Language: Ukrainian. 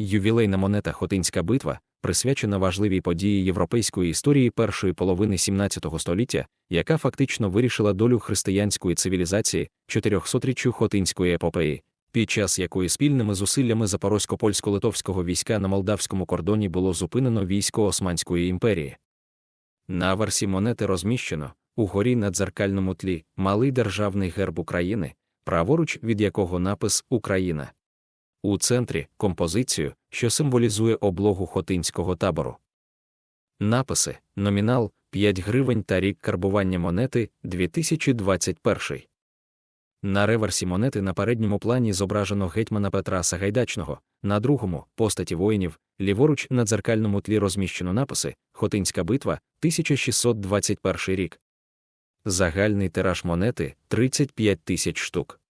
Ювілейна монета Хотинська битва присвячена важливій події європейської історії першої половини XVII століття, яка фактично вирішила долю християнської цивілізації 400-річчю Хотинської епопеї, під час якої спільними зусиллями запорозько-польсько-литовського війська на молдавському кордоні було зупинено військо Османської імперії. На аверсі монети розміщено угорі на дзеркальному тлі малий державний герб України, праворуч від якого напис Україна. У центрі композицію, що символізує облогу хотинського табору. Написи номінал 5 гривень та рік карбування монети 2021. На реверсі монети на передньому плані зображено гетьмана Петра Сагайдачного, на другому постаті воїнів, ліворуч на дзеркальному тлі розміщено написи Хотинська битва 1621 рік. Загальний тираж монети 35 тисяч штук.